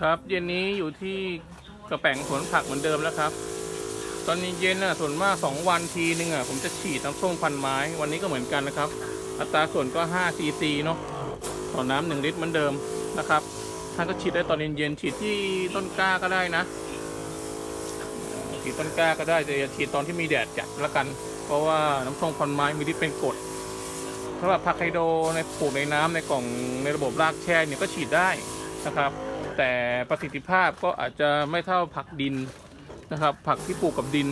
ครับเย็นนี้อยู่ที่กระแป่งสวนผักเหมือนเดิมแล้วครับ ตอนนี้เย็นน่ะส่วนมาก2วันทีนึงอะผมจะฉีดน้ำส้มพันไม้ วันนี้ก็เหมือนกันนะครับ อัตราส่วนก็5ซีซีเนาะต่อน้ำหนึ่งลิตรเหมือนเดิมนะครับท่านก็ฉีดได้ตอนเย็นๆฉีดที่ต้นกล้าก็ได้นะฉีดต้นกล้าก็ได้แต่อย่าฉีดตอนที่มีแดดจัดละกัน เพราะว่าน้ำส้มพันไม้มีทธิ์เป็นกรดสำหรับผักไฮโดรในปลูกในน้ำในกล่องในระบบรากแช่เนี่ยก็ฉีดได้นะครับ แต่ประสิทธิภาพก็อาจจะไม่เท่าผักดินนะครับ ผักที่ปลูกกับดิน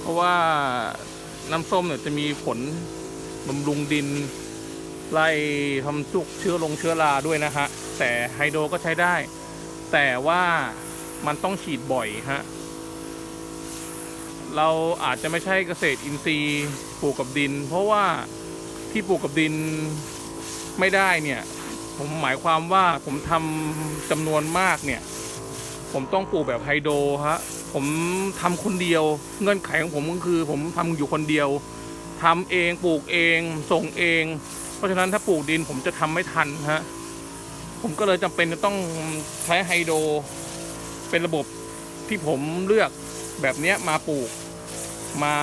เพราะว่าน้ำส้มเนี่ยจะมีผลบำรุงดิน ไล่ทำจุกเชื้อลงเชื้อราด้วยนะฮะแต่ไฮโดรก็ใช้ได้ แต่ว่ามันต้องฉีดบ่อยฮะเราอาจจะไม่ใช่เกษตรอินทรีย์ปลูกกับดิน เพราะว่าที่ปลูกกับดินไม่ได้เนี่ย ผมหมายความว่าผมทำจำนวนมากเนี่ย ผมต้องปลูกแบบไฮโดรฮะผมทำคนเดียว เงื่อนไขของผมก็คือ ผมทำอยู่คนเดียวทำเองปลูกเองส่งเอง เพราะฉะนั้นถ้าปลูกดินผมจะทำไม่ทันฮะผมก็เลยจำเป็นจะต้องใช้ไฮโดรเป็นระบบที่ผมเลือกแบบนี้มาปลูกมา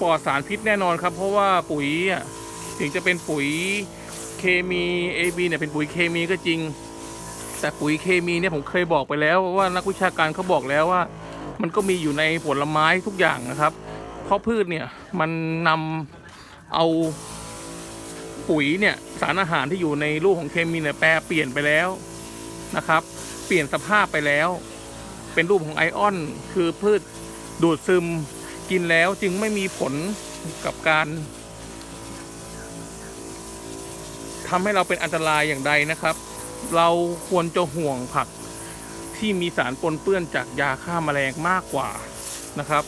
ปลอดสารพิษแน่นอนครับ เพราะว่าปุ๋ยอะถึงจะเป็นปุ๋ย เคมี AB เนี่ยเป็นปุ๋ยเคมีก็จริง แต่ปุ๋ยเคมีเนี่ยผมเคยบอกไปแล้วว่านักวิชาการเขาบอกแล้วว่า มันก็มีอยู่ในผลไม้ทุกอย่างนะครับ เพราะพืชเนี่ยมันนำเอาปุ๋ยเนี่ยสารอาหารที่อยู่ในรูปของเคมีเนี่ยแปรเปลี่ยนไปแล้วนะครับ เปลี่ยนสภาพไปแล้ว เป็นรูปของไอออน คือพืชดูดซึมกินแล้วจึงไม่มีผลกับการ ทำให้เราเป็นอันตรายอย่างใดนะครับ เราควรจะห่วงผักที่มีสารปนเปื้อนจากยาฆ่าแมลงมากกว่านะครับ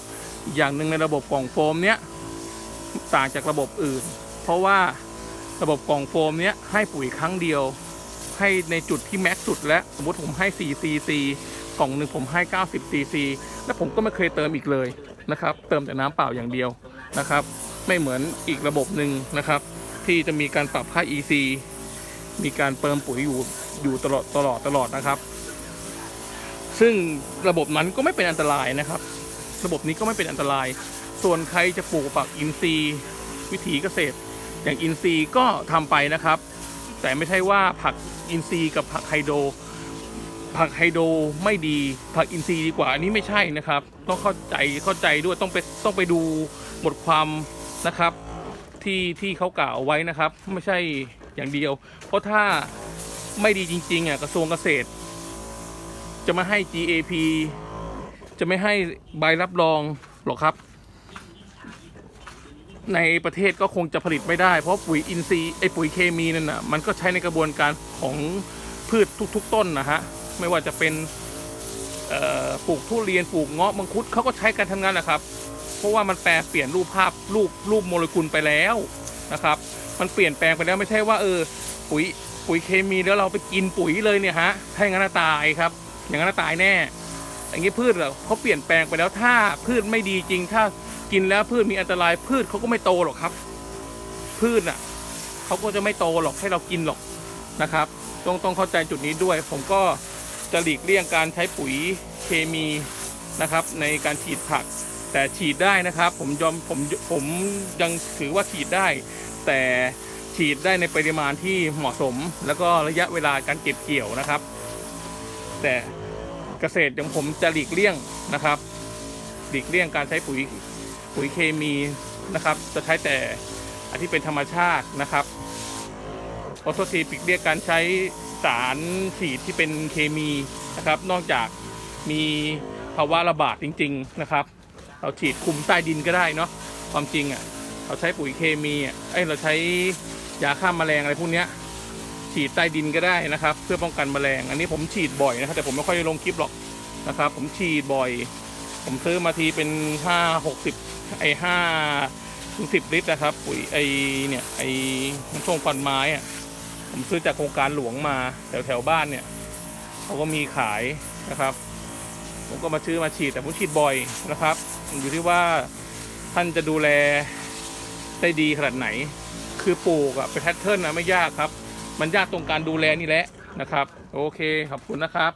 อย่างหนึ่งในระบบกล่องโฟมเนี้ยต่างจากระบบอื่น เพราะว่าระบบกล่องโฟมเนี้ยให้ปุ๋ยครั้งเดียว ให้ในจุดที่แม็กสุดและสมมติผมให้4 cc กล่องหนึ่งผมให้ 90 cc และผมก็ไม่เคยเติมอีกเลยนะครับ เติมแต่น้ำเปล่าอย่างเดียวนะครับ ไม่เหมือนอีกระบบหนึ่งนะครับ ที่จะมีการปรับค่า EC มีการเติมปุ๋ยอยู่อยู่ตลอดตลอดตลอดนะครับ ซึ่งระบบนั้นก็ไม่เป็นอันตรายนะครับ ระบบนี้ก็ไม่เป็นอันตราย ส่วนใครจะปลูกผักอินทรีย์ วิถีเกษตร อย่างอินทรีย์ก็ทำไปนะครับ แต่ไม่ใช่ว่าผักอินทรีย์กับผักไฮโดรผักไฮโดรไม่ดีผักอินทรีย์ดีกว่าอันนี้ไม่ใช่นะครับ ต้องเข้าใจเข้าใจด้วยต้องไปต้องไปดูบทความนะครับ ที่ที่เขากล่าวไว้นะครับ ไม่ใช่อย่างเดียว เพราะถ้าไม่ดีจริงๆอะกระทรวงเกษตร จะไม่ให้ GAP จะไม่ให้ใบรับรองหรอกครับ ในประเทศก็คงจะผลิตไม่ได้ เพราะปุ๋ยอินทรีย์ไอปุ๋ยเคมีนั่นน่ะมันก็ใช้ในกระบวนการของพืชทุก ๆ ต้นนะฮะไม่ว่าจะเป็นปลูกทุเรียนปลูกเงาะมังคุดเขาก็ใช้กันทั้งนั้นแหละครับ เพราะว่ามันแปลเปลี่ยนรูปภาพรูปรูปโมเลกุลไปแล้วนะครับ มันเปลี่ยนแปลงไปแล้วไม่ใช่ว่าเออปุ๋ยปุ๋ยเคมีแล้วเราไปกินปุ๋ยเลยเนี่ยฮะถ้าอย่างนั้นตายครับ อย่างนั้นตายแน่ อย่างนี้พืชเหรอเขาเปลี่ยนแปลงไปแล้วถ้าพืชไม่ดีจริง ถ้ากินแล้วพืชมีอันตรายพืชเขาก็ไม่โตหรอกครับ พืชอะเขาก็จะไม่โตหรอกให้เรากินหรอกนะครับ ต้องต้องเข้าใจจุดนี้ด้วย ผมก็จะหลีกเลี่ยงการใช้ปุ๋ยเคมีนะครับ ในการฉีดผัก แต่ฉีดได้นะครับ ผมยอมผมผมยังถือว่าฉีดได้ แต่ฉีดได้ในปริมาณที่เหมาะสม แล้วก็ระยะเวลาการเก็บเกี่ยวนะครับ แต่เกษตรของผมจะหลีกเลี่ยงนะครับหลีกเลี่ยงการใช้ปุ๋ยปุ๋ยเคมีนะครับ จะใช้แต่อันที่เป็นธรรมชาตินะครับขอโทษทีปิกเรียกการใช้สารฉีดที่เป็นเคมีนะครับ นอกจากมีภาวะระบาดจริง ๆ นะครับ เราฉีดคุมใต้ดินก็ได้เนาะความจริงอะ่ะเราใช้ปุ๋ยเคมีอะเอ้ยเราใช้ยาฆ่าแมลงอะไรพวกเนี้ยฉีดใต้ดินก็ได้นะครับ เพื่อป้องกันแมลง อันนี้ผมฉีดบ่อยนะครับ แต่ผมไม่ค่อยลงคลิปหรอกนะครับ ผมฉีดบ่อย ผมซื้อมาทีเป็นห้าหกสิบไอห้าถึงสิบลิตรนะครับ ปุ๋ยไอเนี่ยไอน้ำส้มควันไม้อะผมซื้อจากโครงการหลวงมาแถวแถวบ้านเนี่ยเขาก็มีขายนะครับ ผมก็มาซื้อมาฉีดแต่ผมฉีดบ่อยนะครับ อยู่ที่ว่าท่านจะดูแลได้ดีขนาดไหน คือปลูกอะเป็นแพทเทิร์นอะไม่ยากครับ มันยากตรงการดูแลนี่แหละนะครับ โอเคขอบคุณนะครับ